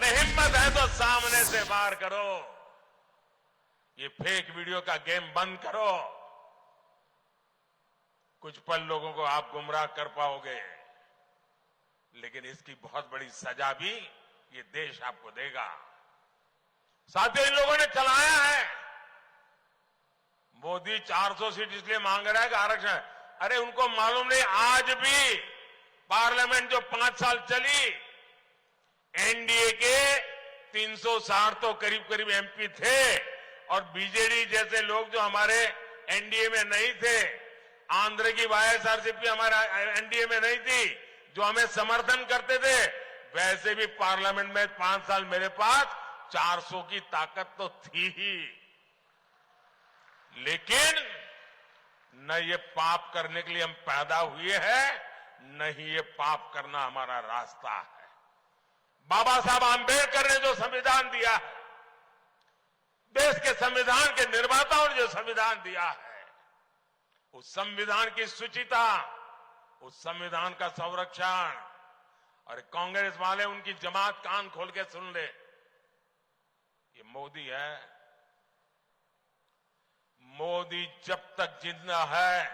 अरे हिम्मत है तो सामने से वार करो। ये फेक वीडियो का गेम बंद करो। कुछ पल लोगों को आप गुमराह कर पाओगे। लेकिन इसकी बहुत बड़ी सजा भी ये देश आपको देगा। साथियों इन लोगों ने चलाया है। मोदी 400 सीट इसलिए मांग रहा है कि आरक्षण। अरे उनको मालूम नहीं, आज भी पार्लियामेंट जो पाँच साल चली एनडीए के 360 तो करीब करीब एमपी थे और बीजेडी जैसे लोग जो हमारे एनडीए में नहीं थे, आंध्र की वाईएसआरसीपी हमारे एनडीए में नहीं थी, जो हमें समर्थन करते थे, वैसे भी पार्लियामेंट में पाँच साल मेरे पास 400 की ताकत तो थी ही। लेकिन न ये पाप करने के लिए हम पैदा हुए हैं, न ही ये पाप करना हमारा रास्ता है। बाबा साहब आंबेडकर ने जो संविधान दिया है, देश के संविधान के निर्माताओं ने जो संविधान दिया है, उस संविधान की सुचिता, उस संविधान का संरक्षण, और कांग्रेस वाले उनकी जमात कान खोल के सुन ले। ये मोदी है। मोदी जब तक ज़िंदा है,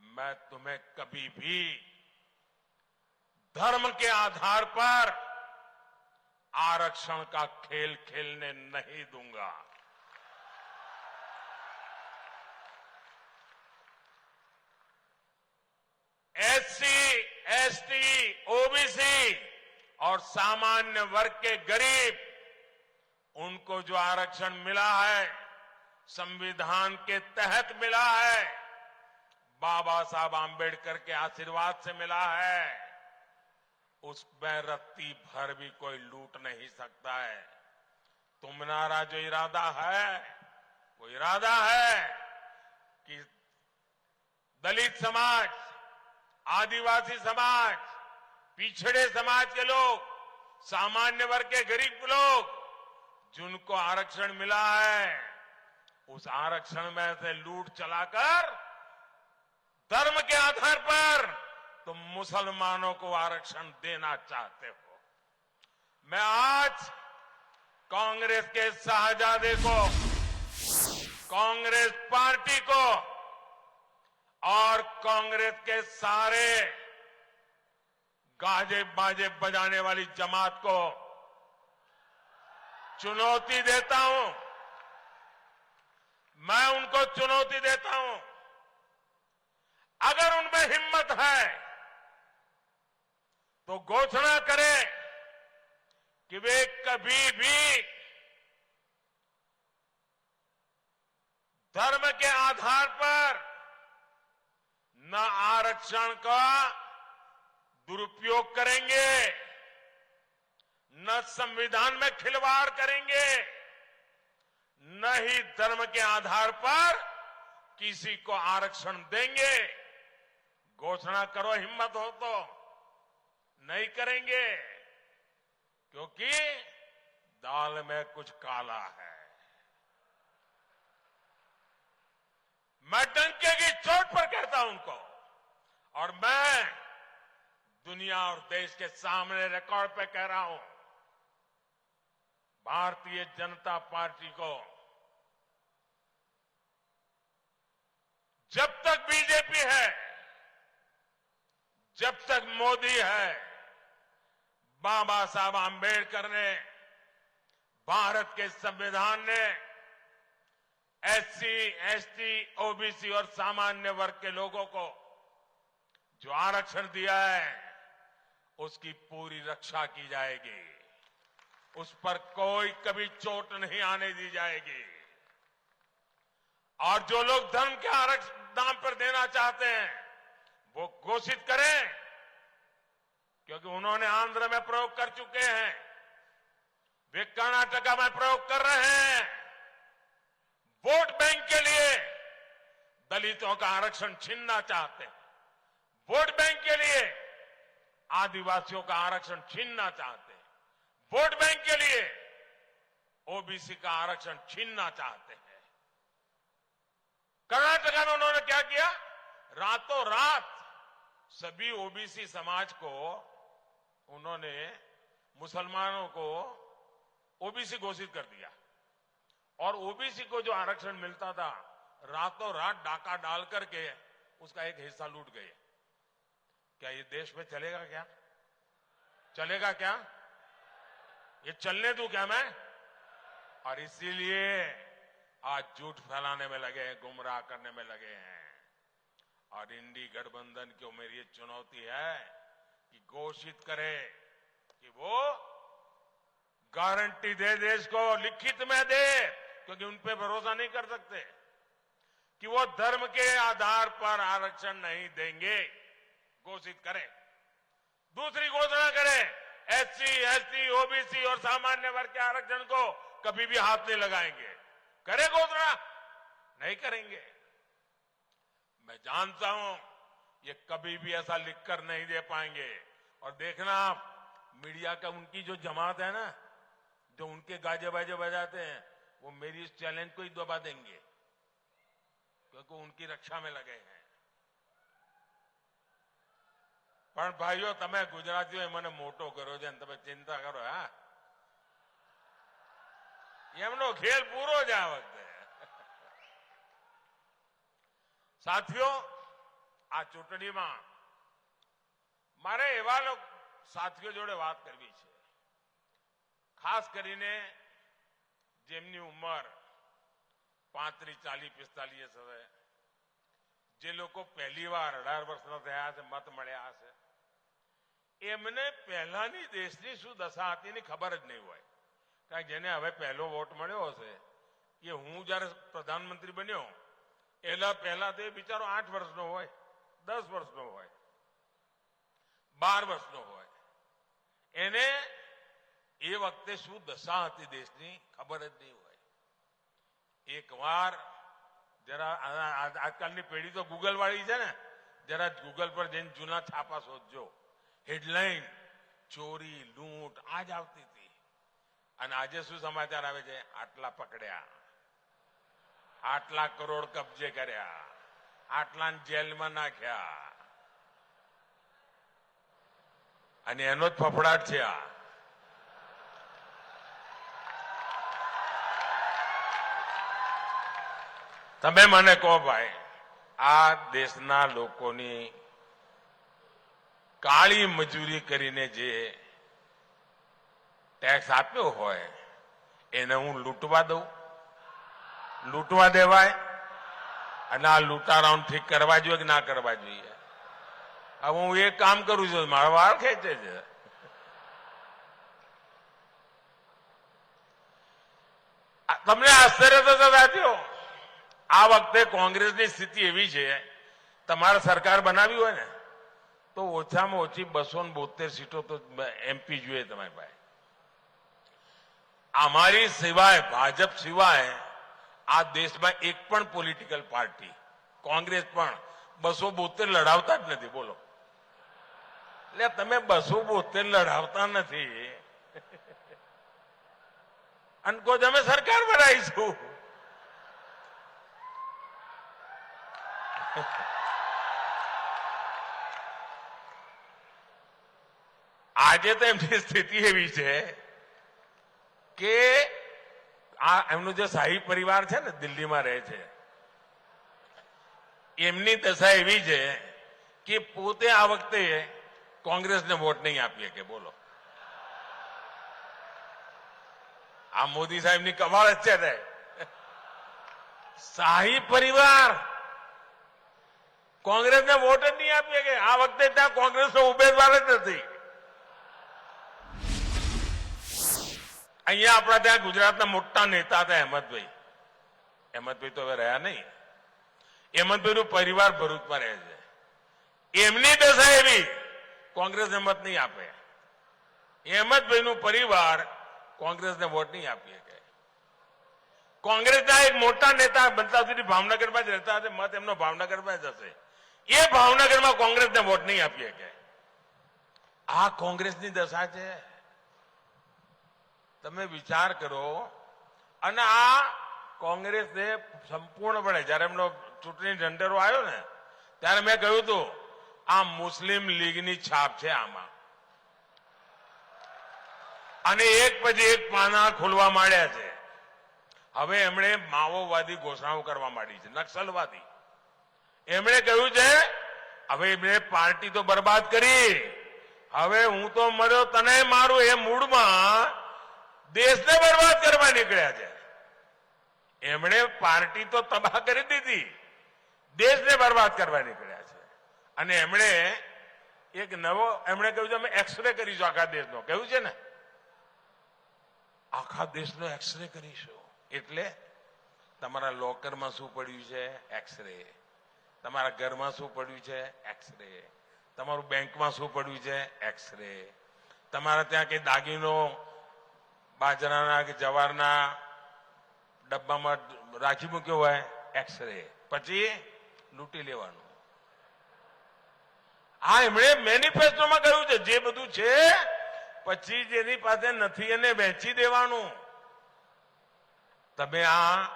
मैं तुम्हें कभी भी धर्म के आधार पर आरक्षण का खेल खेलने नहीं दूँगा। एससी, एसटी, ओबीसी और सामान्य वर्ग के गरीब उनको जो आरक्षण मिला है संविधान के तहत मिला है बाबा साहब आंबेडकर के आशीर्वाद से मिला है। उसमें रत्ती भर भी कोई लूट नहीं सकता है। तुम्हारा जो इरादा है, वो इरादा है कि दलित समाज, आदिवासी समाज, पिछड़े समाज के लोग, सामान्य वर्ग के गरीब लोग, जिनको आरक्षण मिला है, उस आरक्षण में से लूट चलाकर धर्म के आधार पर तुम मुसलमानों को आरक्षण देना चाहते हो। मैं आज कांग्रेस के शाहजादे को, कांग्रेस पार्टी को, और कांग्रेस के सारे गाजे बाजे बजाने वाली जमात को चुनौती देता हूँ। मैं उनको चुनौती देता हूँ। अगर उनमें हिम्मत है तो घोषणा करें कि वे कभी भी धर्म के आधार पर न आरक्षण का दुरुपयोग करेंगे, न संविधान में खिलवाड़ करेंगे, न ही धर्म के आधार पर किसी को आरक्षण देंगे। घोषणा करो, हिम्मत हो तो। नहीं करेंगे, क्योंकि दाल में कुछ काला है। मैं डंके की चोट पर कहता हूँ उनको, और मैं दुनिया और देश के सामने रिकॉर्ड पे कह रहा हूँ, भारतीय जनता पार्टी को जब तक बीजेपी है, जब तक मोदी है बाबा साहब आंबेडकर ने भारत के संविधान ने एससी, एसटी, ओबीसी और सामान्य वर्ग के लोगों को जो आरक्षण दिया है उसकी पूरी रक्षा की जाएगी। उस पर कोई कभी चोट नहीं आने दी जाएगी। और जो लोग धर्म के आरक्षण दाम पर देना चाहते हैं वो घोषित करें। क्योंकि उन्होंने आंध्र में प्रयोग कर चुके हैं। वे कर्नाटका में प्रयोग कर रहे हैं। वोट बैंक के लिए दलितों का आरक्षण छीनना चाहते हैं। वोट बैंक के लिए आदिवासियों का आरक्षण छीनना चाहते हैं। वोट बैंक के लिए ओबीसी का आरक्षण छीनना चाहते हैं। कर्नाटका में उन्होंने क्या किया? रातों रात सभी ओबीसी समाज को, उन्होंने मुसलमानों को ओबीसी घोषित कर दिया। और ओबीसी को जो आरक्षण मिलता था, रातों रात डाका डाल करके उसका एक हिस्सा लूट गए। क्या ये देश में चलेगा क्या? चलेगा क्या? ये चलने दूँ क्या मैं? और इसीलिए आज झूठ फैलाने में लगे हैं, गुमराह करने में लगे हैं। और इंडी गठबंधन की मेरी ये चुनौती है कि घोषित करे कि वो गारंटी दे देश को लिखित में दे, क्योंकि उन पे भरोसा नहीं कर सकते कि वो धर्म के आधार पर आरक्षण नहीं देंगे। घोषित करें। दूसरी घोषणा करें, एससी, एसटी, ओबीसी और सामान्य वर्ग के आरक्षण को कभी भी हाथ नहीं लगाएँगे। करे घोषणा? नहीं करेंगे। मैं जानता हूं ये कभी भी ऐसा लिखकर नहीं दे पाएंगे और देखना आप मीडिया का उनकी जो जमात है ना जो उनके गाजे बाजे बजाते हैं वो मेरी इस चैलेंज को ही दबा देंगे क्योंकि उनकी रक्षा में लगे हैं પણ ભાઈઓ તમે ગુજરાતીઓએ મને મોટો કર્યો છે અને તમે ચિંતા કરો હા એમનો ખેલ પૂરો જ આ વખતે સાથીઓ, આ ચૂંટણીમાં મારે એવા સાથીઓ જોડે વાત કરવી છે. ખાસ કરીને જેમની ઉંમર પાંત્રીસ, ચાલીસ, પિસ્તાલીસ હવે, જે લોકો પહેલી વાર અઢાર વર્ષના થયા છે, મત મળ્યા હશે એમને પહેલાની દેશની શું દશા હતી એની ખબર જ નહીં હોય. કારણ કે જેને હવે પહેલો વોટ મળ્યો હશે, એ હું જયારે પ્રધાનમંત્રી બન્યો એલા પહેલા તો બિચારો આઠ વર્ષનો હોય, દસ વર્ષનો હોય, બાર વર્ષનો હોય. એને એ વખતે શું દશા હતી દેશની ખબર જ નહીં હોય. એક વાર જરા આજકાલની પેઢી તો ગૂગલ વાળી છે ને, જરા ગૂગલ પર જઈને જૂના છાપા શોધજો. હેડલાઇન ચોરી, લૂંટ, આ જ આવતી હતી. અને આજે શું સમાચાર આવે છે? આટલા પકડ્યા. આટલા કરોડ કબજે કર્યા. આટલા જેલમાં નાખ્યા. અને એનો જ ફફડાટ છે આ. તમે મને કહો ભાઈ, આ દેશના લોકોની કાળી મજૂરી કરીને જે ટેક્સ આપ્યો હોય, એને હું લૂંટવા દઉં? લૂંટવા દેવાય અને આ લૂંટારાઉન ઠીક કરવા જોઈએ કે ના કરવા જોઈએ? હવે હું એક કામ કરું છું, મારા વાળ ખેંચે છે. તમને આશ્ચર્ય થશે સાથીઓ આ વખતે કોંગ્રેસની સ્થિતિ એવી છે, તમારે સરકાર બનાવી હોય ને, તો ઓછામાં ઓછી બસો ને બોતેર સીટો તો એમપી જોઈએ તમારી પાસે. અમારી સિવાય, ભાજપ સિવાય આ દેશમાં એક પણ પોલિટિકલ પાર્ટી કોંગ્રેસ પણ બસો બોતેર લડાવતા જ નથી, બોલો. એટલે તમે બસો બોતેર લડાવતા નથી. અને કહો અમે સરકાર બનાવીશું. આજે તો એમની સ્થિતિ એવી છે કે આ એમનો જે શાહી પરિવાર છે ને દિલ્હીમાં રહે છે, એમની દશા એવી છે કે પોતે આ વખતે કોંગ્રેસને વોટ નહીં આપીએ કે, બોલો. આ મોદી સાહેબની કમાલ જ છે ને. શાહી પરિવાર કોંગ્રેસને વોટ જ નહીં આપીએ કે, આ વખતે ત્યાં કોંગ્રેસનો ઉમેદવાર જ નથી. અહીંયા આપણા ત્યાં ગુજરાતના મોટા નેતા હતા અહેમદભાઈ અહેમદભાઈ તો હવે રહ્યા નહીં. અહેમદભાઈનું પરિવાર ભરૂચમાં રહે છે. એમની દશા એવી કોંગ્રેસને મત નહીં આપે. અહેમદભાઈનું પરિવાર કોંગ્રેસને વોટ નહીં આપી શકે. કોંગ્રેસના એક મોટા નેતા બનતા સુધી ભાવનગરમાં જ રહેતા હશે, મત એમનો ભાવનગરમાં જ હશે. એ ભાવનગરમાં કોંગ્રેસને વોટ નહીં આપી શકે. આ કોંગ્રેસની દશા છે. તમે વિચાર કરો, અને આ કોંગ્રેસને સંપૂર્ણપણે, જયારે એમનો ચૂંટણી ઢંઢેરો આવ્યો ને, ત્યારે મેં કહ્યું હતું, આ મુસ્લિમ લીગની છાપ છે આમાં. અને એક પછી એક પાના ખોલવા માંડ્યા છે. હવે એમણે માઓવાદી ઘોષણાઓ કરવા માંડી છે, નક્સલવાદી. એમણે કહ્યું છે, હવે એમણે પાર્ટી તો બરબાદ કરી. હવે હું તો મર્યો, તને મારું એ મૂડમાં દેશને બરબાદ કરવા નીકળ્યા છે. એમણે પાર્ટી તો તબાહ કરી દીધી. દેશને બરબાદ કરવા નીકળ્યા છે. અને એમણે એક નવો, એમણે કહ્યું છે, અમે એક્સરે કરીશું આખા દેશનો. કહ્યું છે ને? આખા દેશનો એક્સરે કરીશું. એટલે તમારા લોકરમાં શું પડ્યું છે? એક્સરે તમારા ઘરમાં શું પડ્યું છે? એક્સરે તમારું બેંકમાં શું પડ્યું છે? એક્સરે તમારા ત્યાં કઈ દાગીનો બાજરાના કે જવારના ડબ્બામાં રાખી મૂક્યો હોય એક્સરે પછી લૂંટી લેવાનું. આ એમણે મેનિફેસ્ટોમાં કહ્યું છે, જે બધું છે, પછી જેની પાસે નથી એને વેચી દેવાનું. તમે આ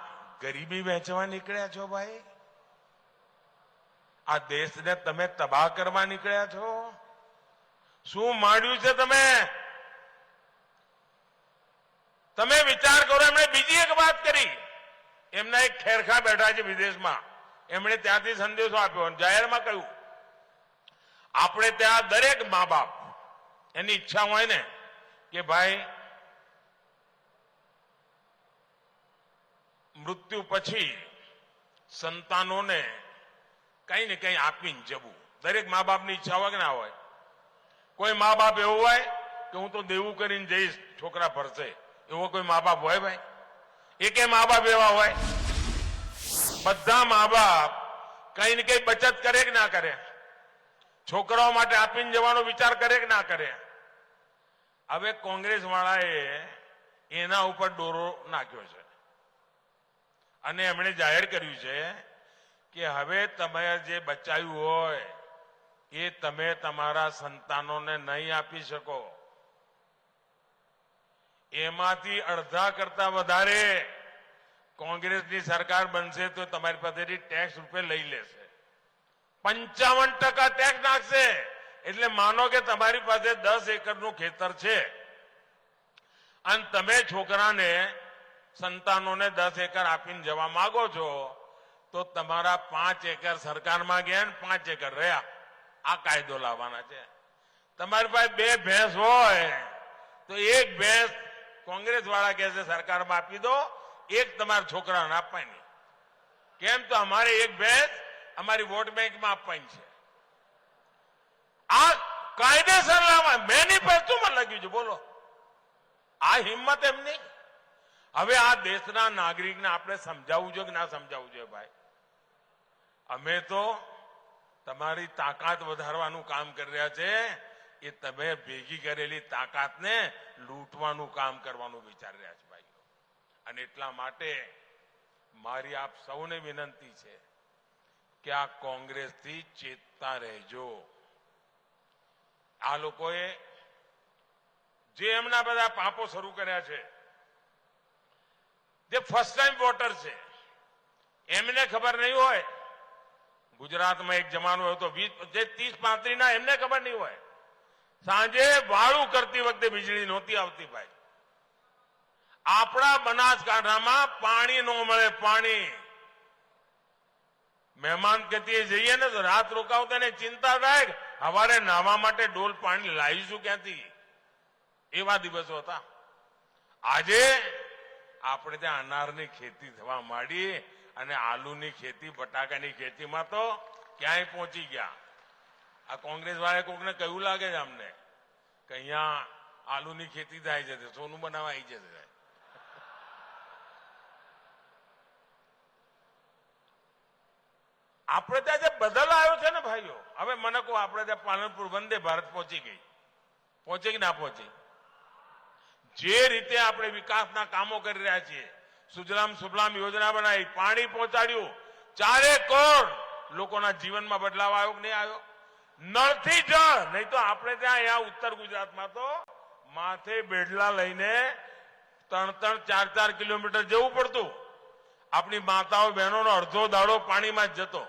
ગરીબી વેચવા નીકળ્યા છો ભાઈ? આ દેશને તમે તબાહ કરવા નીકળ્યા છો? શું માંડ્યું છે તમે? તમે વિચાર કરો, એમણે બીજી એક વાત કરી. એમના એક ખેરખા બેઠા છે વિદેશમાં. એમણે ત્યાંથી સંદેશો આપ્યો જાહેરમાં કહ્યું, આપણે ત્યાં દરેક મા બાપ એની ઈચ્છા હોય ને, કે ભાઈ, મૃત્યુ પછી સંતાનોને કંઈ ને કંઈ આપીને જવું. દરેક મા બાપની ઈચ્છા હોય કે ના હોય. કોઈ મા બાપ એવું હોય કે હું તો દેવું કરીને જઈશ, છોકરા ભરશે. એવો કોઈ મા બાપ હોય ભાઈ? એકે મા બાપ એવા હોય? બધા મા બાપ કઈ ને કઈ બચત કરે કે ના કરે? છોકરાઓ માટે આપીને જવાનો વિચાર કરે કે ના કરે? હવે કોંગ્રેસ વાળાએ એના ઉપર દોરો નાખ્યો છે. અને એમણે જાહેર કર્યું છે કે હવે તમે જે બચાવ્યું હોય, એ તમે તમારા સંતાનોને નહીં આપી શકો. એમાંથી અડધા કરતા વધારે કોંગ્રેસની સરકાર બનશે તો તમારી પાસેથી ટેક્સ રૂપે લઈ લેશે. પંચાવન ટકા ટેક્સ નાખશે. એટલે માનો કે તમારી પાસે દસ એકરનું ખેતર છે. અને તમે છોકરાને, સંતાનોને દસ એકર આપીને જવા માંગો છો, તો તમારા પાંચ એકર સરકારમાં ગયા ને પાંચ એકર રહ્યા. આ કાયદો લાવવાના છે. તમારી પાસે બે ભેંસ હોય, તો એક ભેંસ કોંગ્રેસ વાળા કહે છે સરકારમાં આપી દો, એક તમારા છોકરાને આપવાની. કેમ તો અમારે એક ભેંસ અમારી વોટ બેંકમાં આપવાની છે. આ કાયદેસર લાવવા મેનિફેસ્ટોમાં લખ્યું છે? બોલો. આ હિંમત એમની હવે આ દેશના નાગરિકને આપણે સમજાવવું જોઈએ કે ના સમજાવવું જોઈએ ભાઈ? અમે તો તમારી તાકાત વધારવાનું કામ કરી રહ્યા છે. એ તમે ભેગી કરેલી તાકાતને લૂંટવાનું કામ કરવાનું વિચારી રહ્યા છે ભાઈઓ. અને એટલા માટે મારી આપ સૌને વિનંતી છે કે આ કોંગ્રેસથી ચેતતા રહેજો. આ લોકોએ જે એમના બધા પાપો શરૂ કર્યા છે, જે ફર્સ્ટ ટાઈમ વોટર છે, એમને ખબર નહીં હોય. ગુજરાતમાં એક જમાનો હતો, વીસ, જે ત્રીસ પાંત્રીસ ના એમને ખબર નહીં હોય. સાંજે વાળું કરતી વખતે વીજળી નહોતી આવતી ભાઈ. આપણા બનાસકાંઠામાં પાણી ન મળે, પાણી. મહેમાન કતીએ જઈએ ને તો રાત રોકાવતા ને ચિંતા થાય હવારે નાહવા માટે ડોલ પાણી લાવીશું ક્યાંથી? એવા દિવસો હતા. આજે આપણે ત્યાં અનારની ખેતી થવા માંડી અને આલુની ખેતી, બટાકાની ખેતીમાં તો ક્યાંય પહોંચી ગયા. આ કોંગ્રેસ વાળા કોકને કયું લાગે છે અમને કે અહીંયા આલુની ખેતી થાય છે, સોનું બનાવવા આવી જશે. આપણે ત્યાં જે બદલ આવ્યો છે ને ભાઈઓ, હવે મને કહો, આપણે ત્યાં પાલનપુર વંદે ભારત પહોંચી ગઈ. પહોંચી કે ના પહોંચી? જે રીતે આપણે વિકાસના કામો કરી રહ્યા છીએ, સુજલામ સુફલામ યોજના બનાવી, પાણી પહોંચાડ્યું, ચારે કરોડ લોકોના જીવનમાં બદલાવ આવ્યો કે નહીં આવ્યો? નળથી જળ નહીં તો આપણે ત્યાં અહીંયા ઉત્તર ગુજરાતમાં તો માથે બેડલા લઈને ત્રણ ત્રણ ચાર ચાર કિલોમીટર જવું પડતું. આપણી માતાઓ બહેનોનો અડધો દાડો પાણીમાં જ જતો.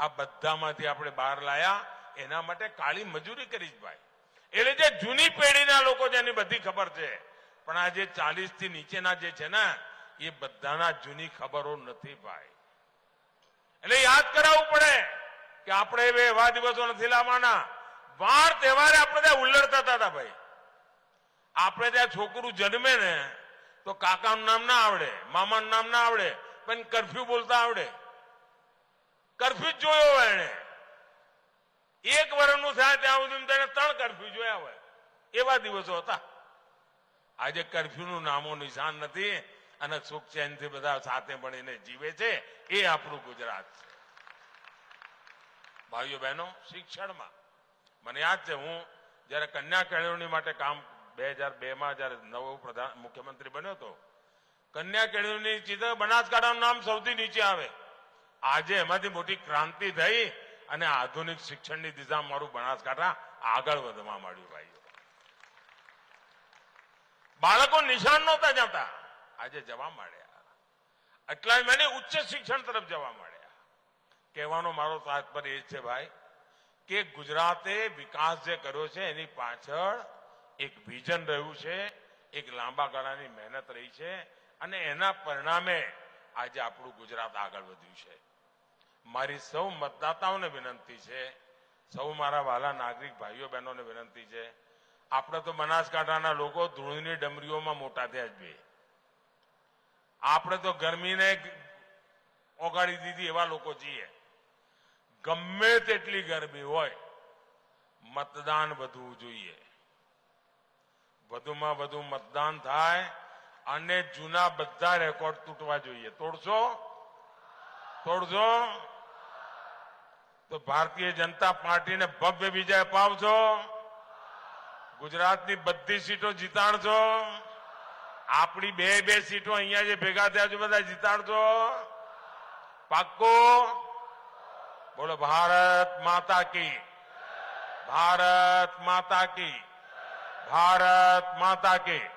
આ બધામાંથી આપણે બહાર લાયા. એના માટે કાળી મજૂરી કરી ભાઈ. એટલે જે જૂની પેઢીના લોકો એની બધી ખબર છે. પણ આ જે ચાલીસથી નીચેના જે છે ને, એ બધાના જૂની ખબરો નથી ભાઈ. એટલે યાદ કરાવવું પડે. કે આપણે હવે એવા દિવસો નથી લાવવાના. વાર તહેવારે આપણે ત્યાં ઉલ્લડતા હતા ભાઈ. આપણે ત્યાં છોકરું જન્મે ને તો કાકાનું નામ ના આવડે, મામાનું નામ ના આવડે, પણ કરફ્યુ બોલતા આવડે. કરફ્યુ જ જોયો હોય એને એક વર્ષનું થાય ત્યાં સુધી તેને ત્રણ કરફ્યુ જોયા હોય. એવા દિવસો હતા. આજે કરફ્યુનું નામો નિશાન નથી અને સુખ ચેનથી બધા સાથે મળીને જીવે છે. એ આપણું ગુજરાત છે. ભાઈઓ બહેનો, શિક્ષણમાં. મને યાદ છે, હું જયારે કન્યા કેળવણી માટે કામ બે હજાર બે માં જયારે નવો પ્રધાન, મુખ્યમંત્રી બન્યો હતો, કન્યા કેળવણી ચિત્ર બનાસકાંઠાનું નામ સૌથી નીચે આવે. આજે એમાંથી મોટી ક્રાંતિ થઈ અને આધુનિક શિક્ષણની દિશામાં મારું બનાસકાંઠા આગળ વધવા માંડ્યું, ભાઈઓ. બાળકો નિશાન નહોતા જતા. આજે જવા માંડ્યા. એટલા મને ઉચ્ચ શિક્ષણ તરફ જવા માંડ્યા. કહેવાનો મારો તાત્પર્ય એ છે ભાઈ, કે ગુજરાતે વિકાસ જે કર્યો છે એની પાછળ એક વિઝન રહ્યું છે, એક લાંબા ગાળાની મહેનત રહી છે અને એના પરિણામે આજે આપણું ગુજરાત આગળ વધ્યું છે. મારી સૌ મતદાતાઓને વિનંતી છે, સૌ મારા વાલા નાગરિક ભાઈઓ બહેનોને વિનંતી છે, આપણે તો બનાસકાંઠાના લોકો ધૂળની ડમરીઓમાં મોટા થયા જ બે. આપણે તો ગરમીને ઓગાળી દીધી એવા લોકો છીએ. ગમે તેટલી ગરમી હોય, મતદાન વધવું જોઈએ. વધુમાં વધુ મતદાન થાય અને જૂના બધા રેકોર્ડ તૂટવા જોઈએ. તોડશો? તોડશો? તો ભારતીય જનતા પાર્ટીને ભવ્ય વિજય અપાવશો. ગુજરાતની બધી સીટો જીતાડશો. આપણી બે બે સીટો અહીંયા જે ભેગા થયા છે, બધા જીતાડશો. પાક્કો? બોલો ભારત માતા કી. ભારત માતા કી. ભારત માતા કી.